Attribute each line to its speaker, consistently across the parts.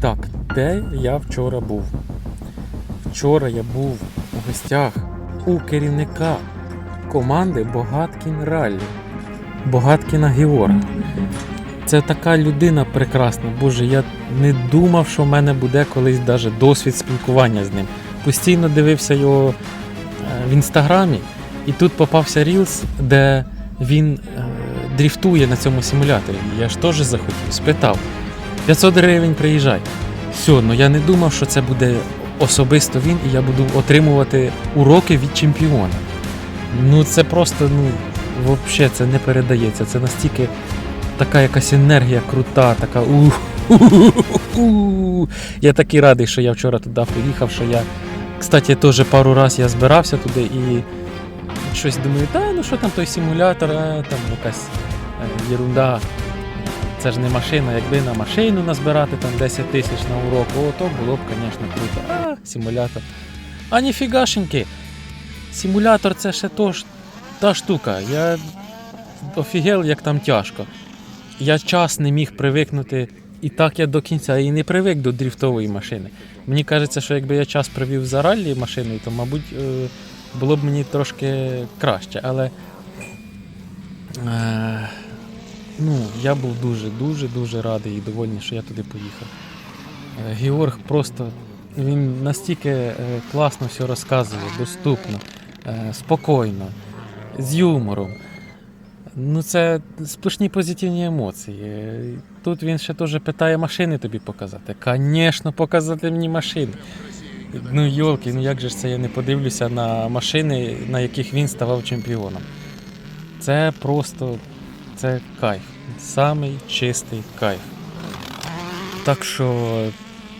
Speaker 1: Так, де я вчора був? Вчора я був у гостях у керівника команди Богаткін Раллі. Богаткіна Георга. Це така людина прекрасна. Боже, я не думав, що в мене буде колись даже досвід спілкування з ним. Постійно дивився його е, в інстаграмі, і тут попався Рілс, де він е, дріфтує на цьому симуляторі. Я ж теж захотів, спитав. 500 гривень приїжджай. Все, ну я не думав, що це буде особисто він, і я буду отримувати уроки від чемпіона. Ну це просто, ну, взагалі це не передається. Це настільки така якась енергія крута, така. Я такий радий, що я вчора туди поїхав, що я. Кстати, теж пару раз я збирався туди і щось думаю, та ну що там той симулятор, там якась е, єрунда. Це ж не машина, якби на машину назбирати там 10 тисяч на урок, о, то було б, звісно, круто. А, симулятор. А ніфігашеньки. Симулятор це ще то та штука. Я офігел, як там тяжко. Я час не міг привикнути, і так я до кінця і не привик до дріфтової машини. Мені кажеться, що якби я час провів за раллі машиною, то, мабуть, е, було б мені трошки краще. Але е, ну, я був дуже, дуже, дуже радий і довольний, що я туди поїхав. Е, Георг просто він настільки е, класно все розказує, доступно, е, спокійно, з юмором. Ну, це сплошні позитивні емоції. Тут він ще теж питає машини тобі показати. Звісно, показати мені машини. Ну, йолки, ну як же ж це я не подивлюся на машини, на яких він ставав чемпіоном. Це просто це кайф. Самий чистий кайф. Так що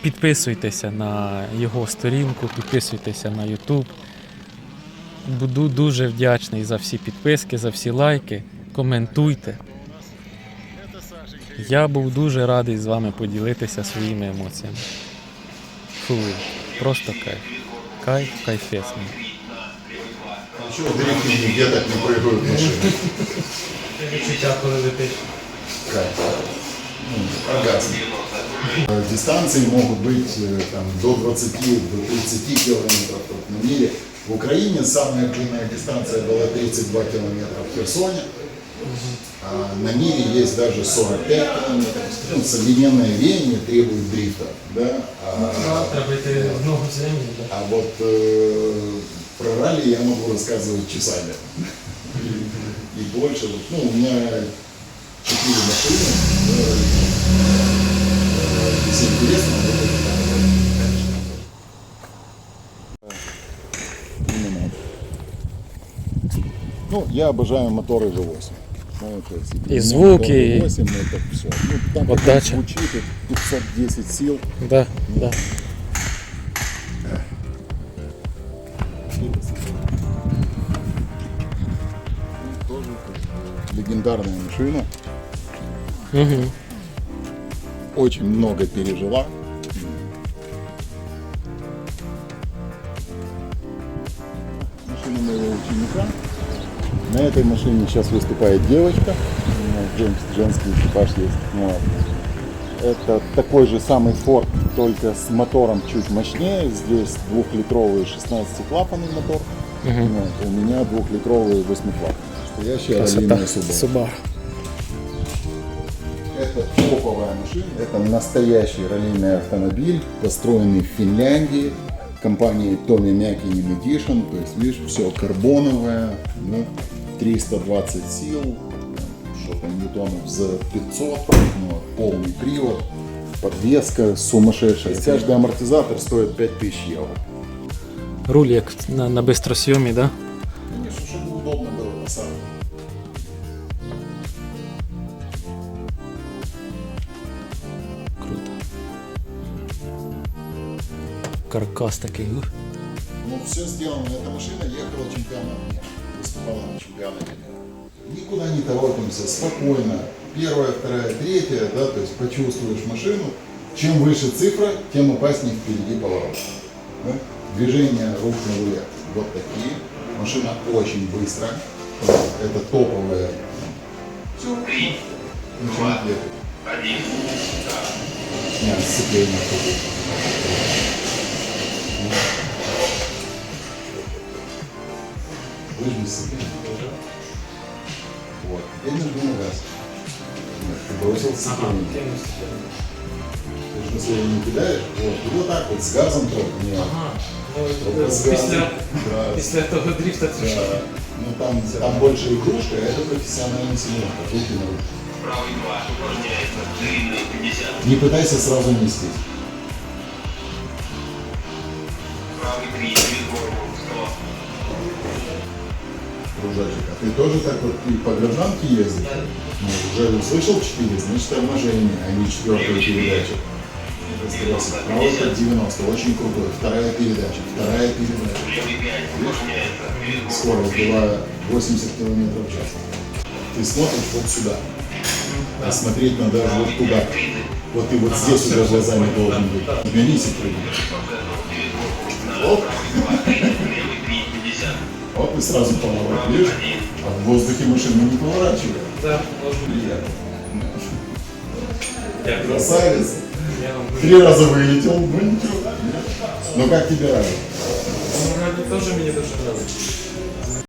Speaker 1: підписуйтеся на його сторінку, підписуйтеся на YouTube. Буду дуже вдячний за всі підписки, за всі лайки. Коментуйте. Я був дуже радий з вами поділитися своїми емоціями. Фу, просто кайф. Кайф кайфесний.
Speaker 2: Ничего, дрифте нигде так не машины.
Speaker 1: Відчуття, коли летиш.
Speaker 2: Ну, Дистанции могут быть там, до 20, до 30 километров на миле. В Украине самая длинная дистанция была 32 километра в Херсоне. А на мире есть даже 45 километров. Ну, современное веяние требует дрифта. Да? А,
Speaker 1: да.
Speaker 2: а вот э, про ралли я могу рассказывать часами. И больше. Вот, Ну, у меня четыре машины. э, Если интересно, вот это. Ну, я обожаю моторы V8. Ну, то есть, для
Speaker 1: И звуки,
Speaker 2: мотор V8 это все. Ну, там
Speaker 1: Отдача.
Speaker 2: звучит, это 510 сил.
Speaker 1: Да, да.
Speaker 2: Легендарная машина.
Speaker 1: Угу.
Speaker 2: Очень много пережила. Машина моего ученика. На этой машине сейчас выступает девочка. У жен- женский экипаж есть. Вот. Это такой же самый Ford, только с мотором чуть мощнее. Здесь двухлитровый 16-клапанный мотор. Вот. У меня двухлитровый 8-клапанный. Настоящая раллийная Subaru.
Speaker 1: Субар.
Speaker 2: Это топовая машина. Это настоящий раллийный автомобиль, построенный в Финляндии компанией Tommy Mäkinen Edition. То есть, видишь, все карбоновое, ну, 320 сил, что-то ньютонов за 500, ну, полный привод, подвеска сумасшедшая. Каждый амортизатор стоит 5000 евро.
Speaker 1: Руль як на, на бистросйомі, да?
Speaker 2: Конечно, чтобы удобно было посадить.
Speaker 1: Круто. Каркас такий. ух.
Speaker 2: Ну, все сделано. Эта машина ехала чемпионат мира. Выступала на чемпионате мира. Никуда не торопимся, спокойно. Первая, вторая, третья, да, то есть почувствуешь машину. Чем выше цифра, тем опаснее впереди поворот. Да? Движение рук на руле. Вот такие. Машина очень быстрая. Это топовая. Все. Начинает ехать. Нет, сцепление тут. Выжми сцепление. Вот. Теперь нажми на газ. Нет, Ты бросил сцепление. Ты же на не кидаешь. Вот. И вот так вот с газом только. Нет.
Speaker 1: Ага.
Speaker 2: Да.
Speaker 1: після того дрифта це ж.
Speaker 2: Да. Ну там, там больше игрушка, а это профессиональный симулятор. Руки на руки.
Speaker 3: Правый 2 упражняется длинный 50.
Speaker 2: Не пытайся сразу нестись.
Speaker 3: Правый 3 через голову 100.
Speaker 2: Дружочек, а ты тоже так вот и по гражданке ездишь? Ну, уже услышал 4, значит торможение, а не четвертая передача. Правый как 90, очень крутой. Вторая передача, вторая передача.
Speaker 3: Левый 5 упражняется перед голову
Speaker 2: Скорость была 80 км в час. Ты смотришь вот сюда. А смотреть надо даже вот туда. Вот ты вот здесь уже глазами должен быть. Гонись и прыгай. Оп.
Speaker 3: Левый 3 50.
Speaker 2: Вот и сразу поворот, видишь? А в воздухе машина не поворачивает.
Speaker 1: Я
Speaker 2: Красавец. Три раза вылетел, ну ничего. Ну как тебе радость?
Speaker 1: Ну, тоже мне даже нравится.